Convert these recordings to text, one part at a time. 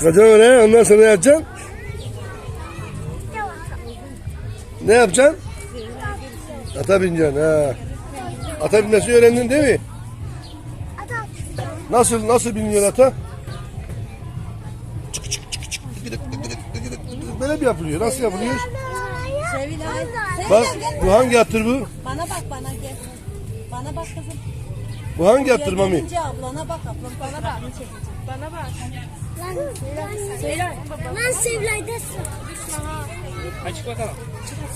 Çıkacaksın oraya ondan sonra ne yapacaksın? Ne yapacaksın? Ata bineceksin ha. Ata binmesi öğrendin değil mi? Nasıl nasıl biniyor ata? Böyle mi yapılıyor? Nasıl yapılıyor? Sevilay. Bak bu hangi attır bu? Bana bak bana gel. Bana bak kızım. Bu hangi attır mami? Gelince ablana bak ablam bana bak. Bana bak. Lan Sevilay'dasın. Açık bakalım.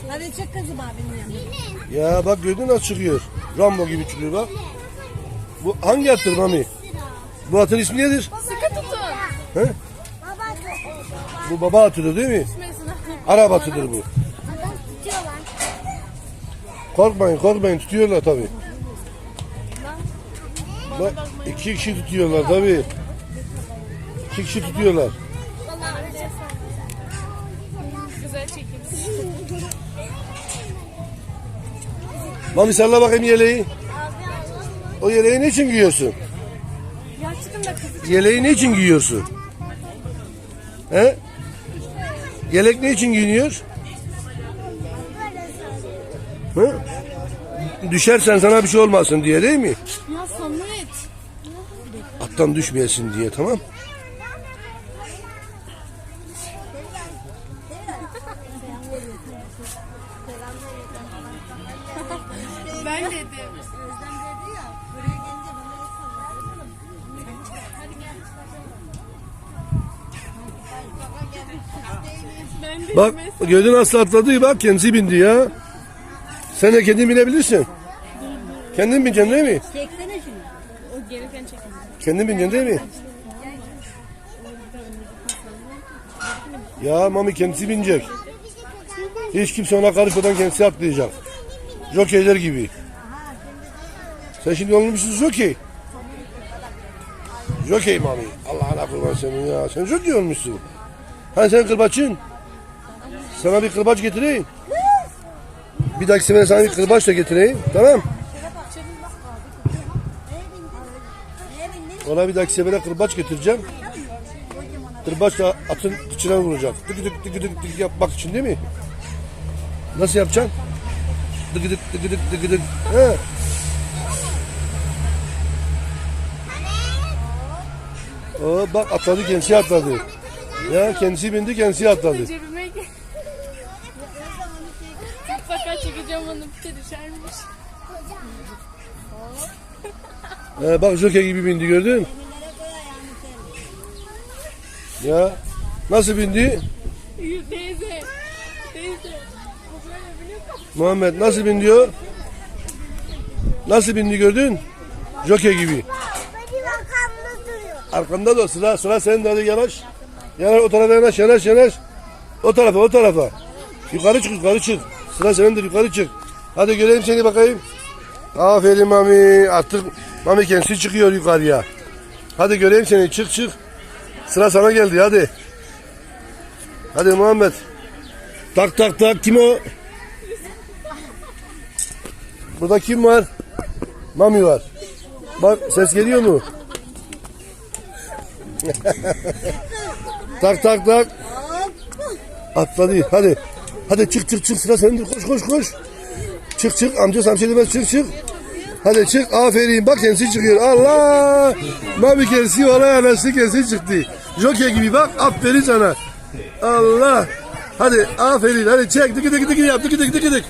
Hadi çık kızım abinin yanına. Ya bak gördün nasıl çıkıyor. Rambo gibi çıkıyor bak. Bu hangi attır mami? Bu atın ismi nedir? Sıkı tutun. He? Baba Bu baba atıdır değil mi? Arap atıdır bu. lan. Korkmayın korkmayın tutuyorlar tabi. Bak iki kişi tutuyorlar tabi. İki kişi tutuyorlar. Güzel çekim. Mami salla bakayım yeleği. O yeleği ne için giyiyorsun? Yeleği ne için giyiyorsun? He? Yelek ne için giyiniyor? He? Düşersen sana bir şey olmasın diye değil mi? Ya Samet. Attan düşmeyesin diye tamam. Ben dedim. Bak gördün nasıl atladı bak kendisi bindi ya. Sen de kendin binebilirsin. Kendin bineceksin değil mi? Çeksene şunu. O gereken çekim. Kendin bineceksin değil mi? Ya mami kendisi binecek. Hiç kimse ona karışmadan kendisi atlayacak. Jokeyler gibi. Sen şimdi olmuşsun jokey. Jokey mami. Allah'ına kurban senin ya. Sen jokey olmuşsun. Hani sen kırbaçın. Sana bir kırbaç getireyim. Bir dahaki sefere sana bir kırbaç da getireyim. Tamam. Ona bir dahaki sefere kırbaç getireceğim. Kırbaç da atın kıçına vuracak. Tık tık tık tık tık yapmak için değil mi? Nasıl yapacaksın? Tık tık tık tık tık tık. He. Oo, bak atladı kendisi atladı. Ya kendisi bindi kendisi atladı. Cebime gel. Mutlaka çekeceğim onu bir düşermiş. He, bak jockey gibi bindi gördün. Ya nasıl bindi? Teyze. Teyze. Muhammed nasıl bindi o? Nasıl bindi gördün? Jockey gibi. Arkanda da sıra sıra senin de hadi yanaş. Yanaş o tarafa yanaş yanaş yanaş. O tarafa o tarafa. Yukarı çık yukarı çık. Sıra senindir yukarı çık. Hadi göreyim seni bakayım. Aferin mami. Artık mami kendisi çıkıyor yukarıya. Hadi göreyim seni çık çık. Sıra sana geldi hadi. Hadi Muhammed. Tak tak tak kim o? Burada kim var? Mami var. Bak ses geliyor mu? tak tak tak. Atladı. Hadi. Hadi çık çık çık sıra senindir. Koş koş koş. Çık çık amca şey demez çık çık. Hadi çık aferin bak kendisi çıkıyor. Allah. Mami kendisi olay anası kendisi çıktı. Jockey gibi bak aferin sana. Allah. Hadi aferin hadi çek dıkı dıkı dıkı yap dıkı dıkı dıkı dıkı.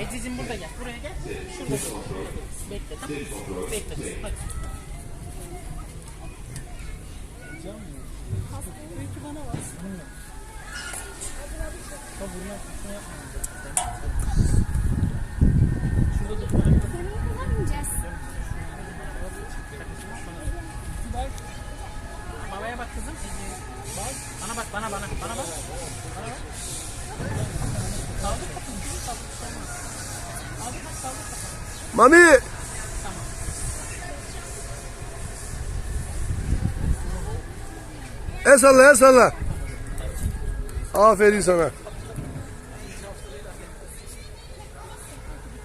Ececiğim burada gel. Buraya gel. Şurada. Bekle tamam mı? Bekle. Hadi. Babaya Bana bana bana. Bana. Mami. El salla el salla. Aferin sana.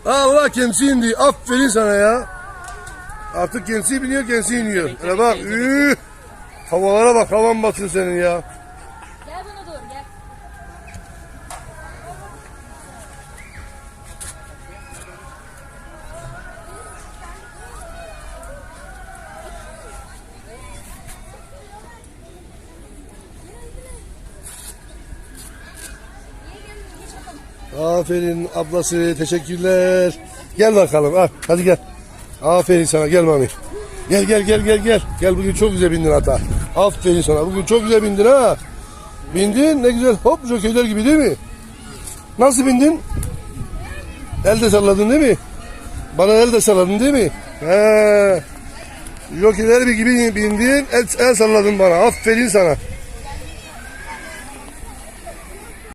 Allah kendisi indi. Aferin sana ya. Artık kendisi biniyor kendisi iniyor. Hele bak. Üh. Havalara bak havan batsın senin ya. Aferin ablası teşekkürler. Gel bakalım al hadi gel. Aferin sana gel mami. Gel gel gel gel gel. Gel bugün çok güzel bindin ata. Aferin sana bugün çok güzel bindin ha. Bindin ne güzel hop jokeyler gibi değil mi? Nasıl bindin? El de salladın değil mi? Bana el de salladın değil mi? He. Jokeyler gibi bindin el, el salladın bana. Aferin sana.